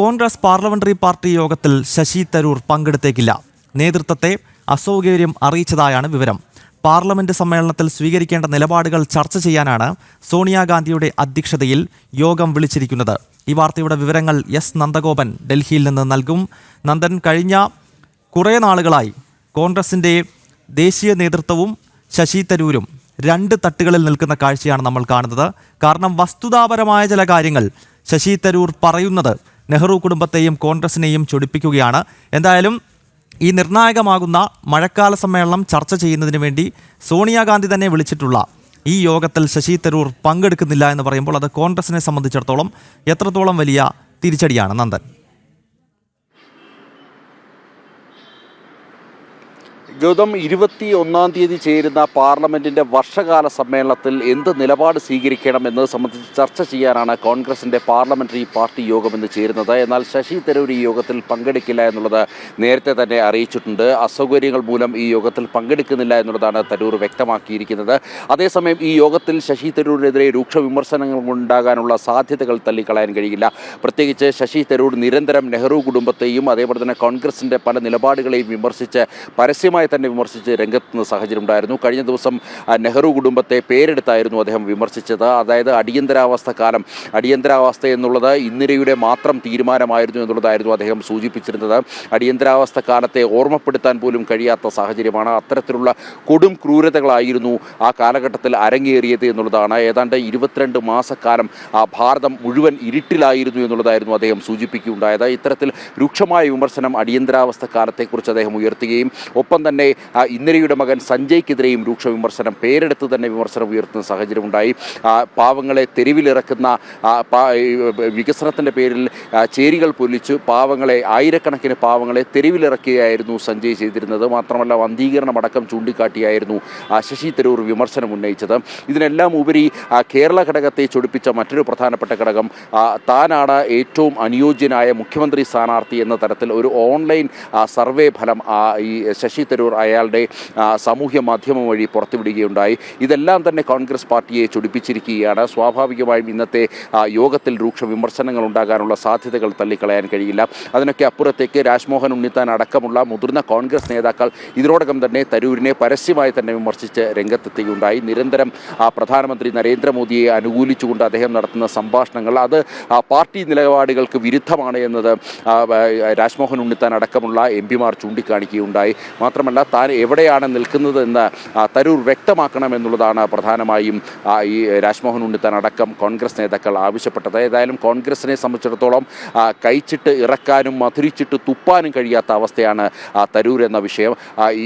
Congress parliamentary party യോഗത്തിൽ ശശി തരൂർ പങ്കെടുത്തേക്കില്ല. നേതൃത്വത്തെ അസൗകര്യം അറിയിച്ചതായാണ് വിവരം. പാർലമെന്റ് സമ്മേളനത്തിൽ സ്വീകരിക്കേണ്ട നിലപാടുകൾ ചർച്ച ചെയ്യാനാണ് സോണിയാഗാന്ധിയുടെ അധ്യക്ഷതയിൽ യോഗം വിളിച്ചിരിക്കുന്നത്. ഈ വാർത്തയുടെ വിവരങ്ങൾ എസ് നന്ദഗോപൻ ഡൽഹിയിൽ നിന്ന് നൽകും. നന്ദൻ കഴിഞ്ഞ കുറേ നാളുകളായി കോൺഗ്രസിന്റെ ദേശീയ നേതൃത്വവും ശശി തരൂരും രണ്ട് തട്ടുകളിൽ നിൽക്കുന്ന കാഴ്ചയാണ് നമ്മൾ കാണുന്നത്. കാരണം വസ്തുതാപരമായ ചില കാര്യങ്ങൾ ശശി തരൂർ പറയുന്നത് നെഹ്റു കുടുംബത്തെയും കോൺഗ്രസിനെയും ചൊടിപ്പിക്കുകയാണ്. എന്തായാലും ഈ നിർണായകമാകുന്ന മഴക്കാല സമ്മേളനം ചർച്ച ചെയ്യുന്നതിന് വേണ്ടി സോണിയാഗാന്ധി തന്നെ വിളിച്ചിട്ടുള്ള ഈ യോഗത്തിൽ ശശി തരൂർ പങ്കെടുക്കുന്നില്ല എന്ന് പറയുമ്പോൾ അത് കോൺഗ്രസിനെ സംബന്ധിച്ചിടത്തോളം എത്രത്തോളം വലിയ തിരിച്ചടിയാണ് നന്ദൻ? ഗൗതം ഇരുപത്തി ഒന്നാം തീയതി ചേരുന്ന പാർലമെന്റിന്റെ വർഷകാല സമ്മേളനത്തിൽ എന്ത് നിലപാട് സ്വീകരിക്കണം എന്നത് സംബന്ധിച്ച് ചർച്ച ചെയ്യാനാണ് കോൺഗ്രസിന്റെ പാർലമെന്ററി പാർട്ടി യോഗം ഇന്ന് ചേരുന്നത്. എന്നാൽ ശശി തരൂർ ഈ യോഗത്തിൽ പങ്കെടുക്കില്ല എന്നുള്ളത് നേരത്തെ തന്നെ അറിയിച്ചിട്ടുണ്ട്. അസൗകര്യങ്ങൾ മൂലം ഈ യോഗത്തിൽ പങ്കെടുക്കുന്നില്ല എന്നുള്ളതാണ് തരൂർ വ്യക്തമാക്കിയിരിക്കുന്നത്. അതേസമയം ഈ യോഗത്തിൽ ശശി തരൂരിനെതിരെ രൂക്ഷ വിമർശനങ്ങൾ ഉണ്ടാകാനുള്ള സാധ്യതകൾ തള്ളിക്കളയാൻ കഴിയില്ല. പ്രത്യേകിച്ച് ശശി തരൂർ നിരന്തരം നെഹ്റു കുടുംബത്തെയും അതേപോലെ തന്നെ കോൺഗ്രസിന്റെ പല നിലപാടുകളെയും വിമർശിച്ച് പരസ്യമായി തന്നെ വിമർശിച്ച് രംഗത്തുനിന്ന് സാഹചര്യം ഉണ്ടായിരുന്നു. കഴിഞ്ഞ ദിവസം നെഹ്റു കുടുംബത്തെ പേരെടുത്തായിരുന്നു അദ്ദേഹം വിമർശിച്ചത്. അതായത് അടിയന്തരാവസ്ഥ കാലം. അടിയന്തരാവസ്ഥ എന്നുള്ളത് ഇന്ദിരയുടെ മാത്രം തീരുമാനമായിരുന്നു എന്നുള്ളതായിരുന്നു അദ്ദേഹം സൂചിപ്പിച്ചിരുന്നത്. അടിയന്തരാവസ്ഥ കാലത്തെ ഓർമ്മപ്പെടുത്താൻ പോലും കഴിയാത്ത സാഹചര്യമാണ്. അത്തരത്തിലുള്ള കൊടും ക്രൂരതകളായിരുന്നു ആ കാലഘട്ടത്തിൽ അരങ്ങേറിയത് എന്നുള്ളതാണ്. ഏതാണ്ട് ഇരുപത്തിരണ്ട് മാസക്കാലം ആ ഭാരതം മുഴുവൻ ഇരുട്ടിലായിരുന്നു എന്നുള്ളതായിരുന്നു അദ്ദേഹം സൂചിപ്പിക്കുകയുണ്ടായത്. ഇത്തരത്തിൽ രൂക്ഷമായ വിമർശനം അടിയന്തരാവസ്ഥ കാലത്തെക്കുറിച്ച് അദ്ദേഹം ഉയർത്തുകയും ഒപ്പം തന്നെ ആ, ഇന്ദിരയുടെ മകൻ സഞ്ജയ്ക്കെതിരെയും രൂക്ഷ വിമർശനം പേരെടുത്ത് തന്നെ വിമർശനം ഉയർത്തുന്ന സാഹചര്യമുണ്ടായി. പാവങ്ങളെ തെരുവിലിറക്കുന്ന വികസനത്തിന്റെ പേരിൽ ചേരികൾ പൊലിച്ചു പാവങ്ങളെ ആയിരക്കണക്കിന് പാവങ്ങളെ തെരുവിലിറക്കുകയായിരുന്നു സഞ്ജയ് ചെയ്തിരുന്നത്. മാത്രമല്ല വന്ധീകരണം അടക്കം ചൂണ്ടിക്കാട്ടിയായിരുന്നു ശശി തരൂർ വിമർശനം ഉന്നയിച്ചത്. ഇതിനെല്ലാം ഉപരി കേരള ഘടകത്തെ ചൊടിപ്പിച്ച മറ്റൊരു പ്രധാനപ്പെട്ട ഘടകം താനാണ് ഏറ്റവും അനുയോജ്യനായ മുഖ്യമന്ത്രി സ്ഥാനാർത്ഥി എന്ന തരത്തിൽ ഒരു ഓൺലൈൻ സർവേ ഫലം ഈ ശശി തരൂർ അയാളുടെ ആ, സാമൂഹ്യ മാധ്യമം വഴി പുറത്തുവിടുകയുണ്ടായി. ഇതെല്ലാം തന്നെ കോൺഗ്രസ് പാർട്ടിയെ ചൊടിപ്പിച്ചിരിക്കുകയാണ്. സ്വാഭാവികമായും ഇന്നത്തെ യോഗത്തിൽ രൂക്ഷ വിമർശനങ്ങൾ ഉണ്ടാകാനുള്ള സാധ്യതകൾ തള്ളിക്കളയാൻ കഴിയില്ല. അതിനൊക്കെ അപ്പുറത്തേക്ക് രാജ്മോഹൻ ഉണ്ണിത്താൻ അടക്കമുള്ള മുതിർന്ന കോൺഗ്രസ് നേതാക്കൾ ഇതിനോടകം തന്നെ തരൂരിനെ പരസ്യമായി തന്നെ വിമർശിച്ച് രംഗത്തെത്തുകയുണ്ടായി നിരന്തരം പ്രധാനമന്ത്രി നരേന്ദ്രമോദിയെ അനുകൂലിച്ചുകൊണ്ട് അദ്ദേഹം നടത്തുന്ന സംഭാഷണങ്ങൾ അത് പാർട്ടി നിലപാടുകൾക്ക് വിരുദ്ധമാണ് എന്നത് രാജ്മോഹൻ ഉണ്ണിത്താൻ അടക്കമുള്ള എം പിമാർ ചൂണ്ടിക്കാണിക്കുകയുണ്ടായി. മാത്രമല്ല താൻ എവിടെയാണ് നിൽക്കുന്നത് എന്ന് തരൂർ വ്യക്തമാക്കണമെന്നുള്ളതാണ് പ്രധാനമായും ഈ രാജ്മോഹൻ ഉണ്ണിത്താൻ അടക്കം കോൺഗ്രസ് നേതാക്കൾ ആവശ്യപ്പെട്ടത്. ഏതായാലും കോൺഗ്രസിനെ സംബന്ധിച്ചിടത്തോളം കഴിച്ചിട്ട് ഇറക്കാനും മധുരിച്ചിട്ട് തുപ്പാനും കഴിയാത്ത അവസ്ഥയാണ് തരൂർ എന്ന വിഷയം.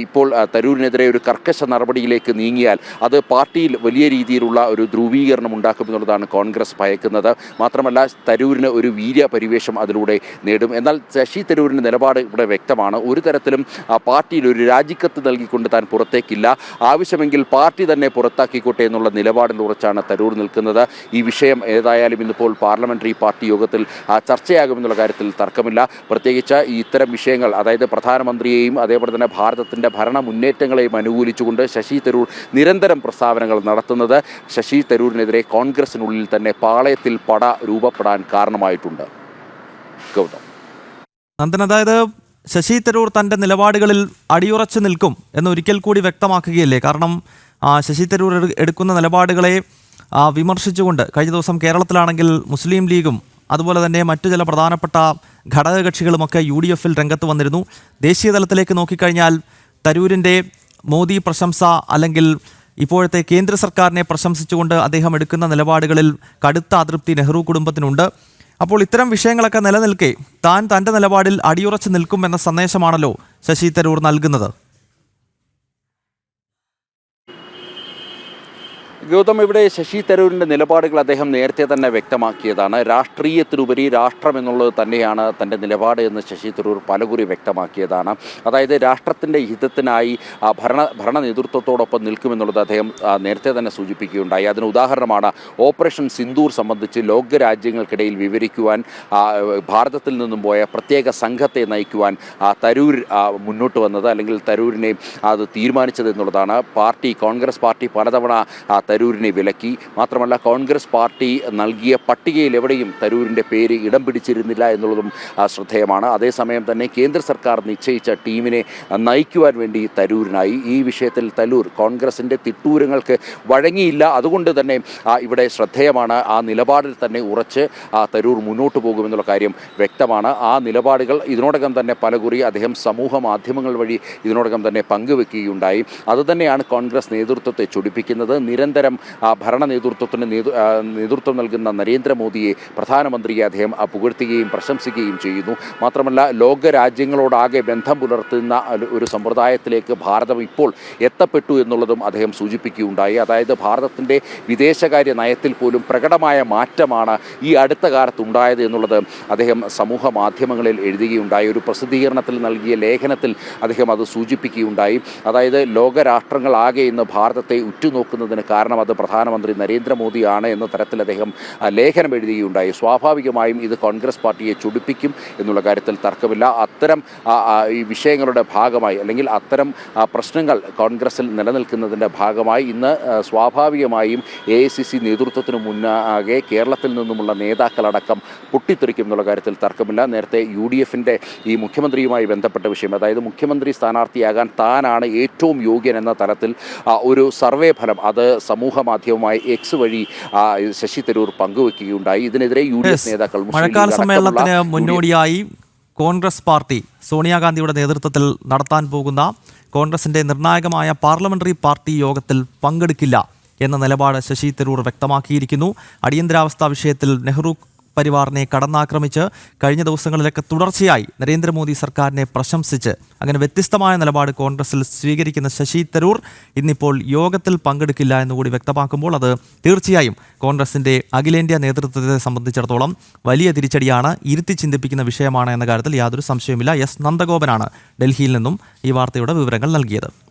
ഇപ്പോൾ തരൂരിനെതിരെ ഒരു കർക്കശ നടപടിയിലേക്ക് നീങ്ങിയാൽ അത് പാർട്ടിയിൽ വലിയ രീതിയിലുള്ള ഒരു ധ്രുവീകരണം ഉണ്ടാക്കും എന്നുള്ളതാണ് കോൺഗ്രസ് ഭയക്കുന്നത്. മാത്രമല്ല തരൂരിന് ഒരു വീര്യ പരിവേഷം അതിലൂടെ നേടും. എന്നാൽ ശശി തരൂരിന്റെ നിലപാട് ഇവിടെ വ്യക്തമാണ്. ഒരു തരത്തിലും പാർട്ടിയിൽ ഒരു രാജിക്കത്ത് നൽകിക്കൊണ്ട് താൻ പുറത്തേക്കില്ല. ആവശ്യമെങ്കിൽ പാർട്ടി തന്നെ പുറത്താക്കിക്കോട്ടെ എന്നുള്ള നിലപാടിൽ ഉറച്ചാണ് തരൂർ നിൽക്കുന്നത്. ഈ വിഷയം ഏതായാലും ഇന്നിപ്പോൾ പാർലമെന്ററി പാർട്ടി യോഗത്തിൽ ചർച്ചയാകുമെന്നുള്ള കാര്യത്തിൽ തർക്കമില്ല. പ്രത്യേകിച്ച് ഈ ഇത്തരം വിഷയങ്ങൾ അതായത് പ്രധാനമന്ത്രിയെയും അതേപോലെ തന്നെ ഭാരതത്തിന്റെ ഭരണ മുന്നേറ്റങ്ങളെയും അനുകൂലിച്ചുകൊണ്ട് ശശി തരൂർ നിരന്തരം പ്രസ്താവനകൾ നടത്തുന്നത് ശശി തരൂരിനെതിരെ കോൺഗ്രസിനുള്ളിൽ തന്നെ പാളയത്തിൽ പട രൂപപ്പെടാൻ കാരണമായിട്ടുണ്ട്. ഗൗതം. നന്ദൻ അതായത് ശശി തരൂർ തന്റെ നിലപാടുകളിൽ അടിയുറച്ചു നിൽക്കും എന്ന് ഒരിക്കൽ കൂടി വ്യക്തമാക്കുകയല്ലേ? കാരണം ശശി തരൂർ എടുക്കുന്ന നിലപാടുകളെ വിമർശിച്ചുകൊണ്ട് കഴിഞ്ഞ ദിവസം കേരളത്തിലാണെങ്കിൽ മുസ്ലിം ലീഗും അതുപോലെ തന്നെ മറ്റു ചില പ്രധാനപ്പെട്ട ഘടകകക്ഷികളുമൊക്കെ യു ഡി എഫിൽ രംഗത്ത് വന്നിരുന്നു. ദേശീയ തലത്തിലേക്ക് നോക്കിക്കഴിഞ്ഞാൽ തരൂരിന്റെ മോദി പ്രശംസ അല്ലെങ്കിൽ ഇപ്പോഴത്തെ കേന്ദ്ര സർക്കാരിനെ പ്രശംസിച്ചുകൊണ്ട് അദ്ദേഹം എടുക്കുന്ന നിലപാടുകളിൽ കടുത്ത അതൃപ്തി നെഹ്റു കുടുംബത്തിനുണ്ട്. അപ്പോൾ ഇത്തരം വിഷയങ്ങളൊക്കെ നിലനിൽക്കെ താൻ തന്റെ നിലപാടിൽ അടിയുറച്ച് നിൽക്കും എന്ന സന്ദേശമാണല്ലോ ശശി തരൂർ നൽകുന്നത്. ഗൗതം ഇവിടെ ശശി തരൂരിന്റെ നിലപാടുകൾ അദ്ദേഹം നേരത്തെ തന്നെ വ്യക്തമാക്കിയതാണ്. രാഷ്ട്രീയത്തിനുപരി രാഷ്ട്രം എന്നുള്ളത് തന്നെയാണ് തന്റെ നിലപാട് എന്ന് ശശി തരൂർ പലകുറി വ്യക്തമാക്കിയതാണ്. അതായത് രാഷ്ട്രത്തിന്റെ ഹിതത്തിനായി ഭരണ ഭരണ നേതൃത്വത്തോടൊപ്പം നിൽക്കുമെന്നുള്ളത് അദ്ദേഹം നേരത്തെ തന്നെ സൂചിപ്പിക്കുകയുണ്ടായി. അതിന് ഉദാഹരണമാണ് ഓപ്പറേഷൻ സിന്ദൂർ സംബന്ധിച്ച് ലോകരാജ്യങ്ങൾക്കിടയിൽ വിവരിക്കുവാൻ ഭാരതത്തിൽ നിന്നും പോയ പ്രത്യേക സംഘത്തെ നയിക്കുവാൻ തരൂർ മുന്നോട്ട് വന്നത് അല്ലെങ്കിൽ തരൂരിനെ അത് തീരുമാനിച്ചത് എന്നുള്ളതാണ്. പാർട്ടി കോൺഗ്രസ് പാർട്ടി പലതവണ തരൂരിനെ വിലക്കി. മാത്രമല്ല കോൺഗ്രസ് പാർട്ടി നൽകിയ പട്ടികയിൽ എവിടെയും തരൂരിന്റെ പേര് ഇടം പിടിച്ചിരുന്നില്ല എന്നുള്ളതും ശ്രദ്ധേയമാണ്. അതേസമയം തന്നെ കേന്ദ്ര സർക്കാർ നിശ്ചയിച്ച ടീമിനെ നയിക്കുവാൻ വേണ്ടി തരൂരിനായി. ഈ വിഷയത്തിൽ തരൂർ കോൺഗ്രസിന്റെ തിട്ടൂരങ്ങൾക്ക് വഴങ്ങിയില്ല. അതുകൊണ്ട് തന്നെ ഇവിടെ ശ്രദ്ധേയമാണ്. ആ നിലപാടിൽ തന്നെ ഉറച്ച് തരൂർ മുന്നോട്ട് പോകുമെന്നുള്ള കാര്യം വ്യക്തമാണ്. ആ നിലപാടുകൾ ഇതിനോടകം തന്നെ പലകുറി അദ്ദേഹം സമൂഹ മാധ്യമങ്ങൾ വഴി ഇതിനോടകം തന്നെ പങ്കുവെക്കുകയുണ്ടായി. അതുതന്നെയാണ് കോൺഗ്രസ് നേതൃത്വത്തെ ചൊടിപ്പിക്കുന്നത്. നിരന്തരം ആ, ഭരണ നേതൃത്വത്തിന് നേതൃത്വം നൽകുന്ന നരേന്ദ്രമോദിയെ പ്രധാനമന്ത്രിയെ അദ്ദേഹം പുകഴ്ത്തുകയും പ്രശംസിക്കുകയും ചെയ്യുന്നു. മാത്രമല്ല ലോക രാജ്യങ്ങളോടാകെ ബന്ധം പുലർത്തുന്ന ഒരു സമ്പ്രദായത്തിലേക്ക് ഭാരതം ഇപ്പോൾ എത്തപ്പെട്ടു എന്നുള്ളതും അദ്ദേഹം സൂചിപ്പിക്കുകയുണ്ടായി. അതായത് ഭാരതത്തിന്റെ വിദേശകാര്യ നയത്തിൽ പോലും പ്രകടമായ മാറ്റമാണ് ഈ അടുത്ത കാലത്ത് ഉണ്ടായത് എന്നുള്ളത് അദ്ദേഹം സമൂഹ മാധ്യമങ്ങളിൽ എഴുതുകയുണ്ടായി. ഒരു പ്രസിദ്ധീകരണത്തിൽ നൽകിയ ലേഖനത്തിൽ അദ്ദേഹം അത് സൂചിപ്പിക്കുകയുണ്ടായി. അതായത് ലോകരാഷ്ട്രങ്ങളാകെ ഇന്ന് ഭാരതത്തെ ഉറ്റുനോക്കുന്നതിന് കാരണം അത് പ്രധാനമന്ത്രി നരേന്ദ്രമോദിയാണ് എന്ന തരത്തിൽ അദ്ദേഹം ലേഖനം എഴുതുകയുണ്ടായി സ്വാഭാവികമായും ഇത് കോൺഗ്രസ് പാർട്ടിയെ ചുടിപ്പിക്കും എന്നുള്ള കാര്യത്തിൽ തർക്കമില്ല. അത്തരം ഈ വിഷയങ്ങളുടെ ഭാഗമായി അല്ലെങ്കിൽ അത്തരം പ്രശ്നങ്ങൾ കോൺഗ്രസിൽ നിലനിൽക്കുന്നതിന്റെ ഭാഗമായി ഇന്ന് സ്വാഭാവികമായും എ ഐ സി സി നേതൃത്വത്തിന് മുന്നാകെ കേരളത്തിൽ നിന്നുമുള്ള നേതാക്കളടക്കം പൊട്ടിത്തെറിക്കും എന്നുള്ള കാര്യത്തിൽ തർക്കമില്ല. നേരത്തെ യു ഡി എഫിന്റെ ഈ മുഖ്യമന്ത്രിയുമായി ബന്ധപ്പെട്ട വിഷയം അതായത് മുഖ്യമന്ത്രി സ്ഥാനാർത്ഥിയാകാൻ താനാണ് ഏറ്റവും യോഗ്യൻ എന്ന തലത്തിൽ ഒരു സർവേ ഫലം അത് സമൂഹ മാധ്യമമായി എക്സ് വഴി ശശി തരൂർ പങ്കുവെക്കുകയുണ്ടായി ഇതിനെതിരെ യു ഡി. എഫ് നേതാക്കൾ മഴക്കാല സമ്മേളനത്തിന് മുന്നോടിയായി കോൺഗ്രസ് പാർട്ടി സോണിയാഗാന്ധിയുടെ നേതൃത്വത്തിൽ നടത്താൻ പോകുന്ന കോൺഗ്രസിന്റെ നിർണായകമായ പാർലമെന്ററി പാർട്ടി യോഗത്തിൽ പങ്കെടുക്കില്ല എന്ന നിലപാട് ശശി തരൂർ വ്യക്തമാക്കിയിരിക്കുന്നു അടിയന്തരാവസ്ഥ വിഷയത്തിൽ നെഹ്റു പരിവാറിനെ കടന്നാക്രമിച്ച് കഴിഞ്ഞ ദിവസങ്ങളിലൊക്കെ തുടർച്ചയായി നരേന്ദ്രമോദി സർക്കാരിനെ പ്രശംസിച്ച് അങ്ങനെ വ്യത്യസ്തമായ നിലപാട് കോൺഗ്രസിൽ സ്വീകരിക്കുന്ന ശശി തരൂർ ഇന്നിപ്പോൾ യോഗത്തിൽ പങ്കെടുക്കില്ല എന്നുകൂടി വ്യക്തമാക്കുമ്പോൾ അത് തീർച്ചയായും കോൺഗ്രസിന്റെ അഖിലേന്ത്യാ നേതൃത്വത്തെ സംബന്ധിച്ചിടത്തോളം വലിയ തിരിച്ചടിയാണ്. ഇരുത്തി ചിന്തിപ്പിക്കുന്ന വിഷയമാണ് എന്ന കാര്യത്തിൽ യാതൊരു സംശയവുമില്ല. എസ്. നന്ദഗോപനാണ് ഡൽഹിയിൽ നിന്നും ഈ വാർത്തയുടെ വിവരങ്ങൾ നൽകിയത്.